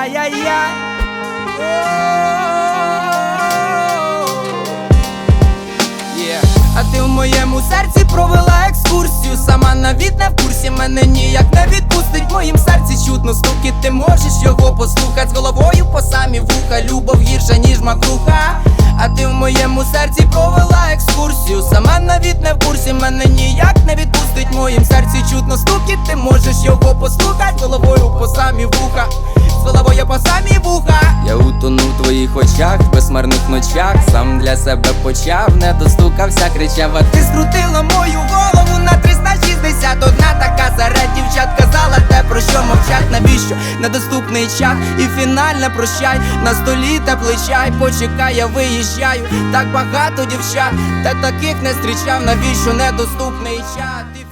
Ай-яй-яй. А ти в моєму серці провела екскурсію. Сама навіть не в курсі мене ніяк не відпустить. В моїм серці чутно стуки, ти можеш його послухати з головою по самі вуха. Любов гірша, ніж макруха. А ти в моєму серці провела мене ніяк не відпустить. Моїм серці чутно стуки, ти можеш його послухати з головою по самі вуха. З головою по самі вуха. Я утонув в твоїх очах, в безмарних ночах. Сам для себе почав, не достукався, кричав, а ти скрутила мою голову недоступний чат і фінальне прощай на столі теплий чай, почекай, я виїжджаю. Так багато дівчат, та таких не зустрічав, навіщо недоступний чат.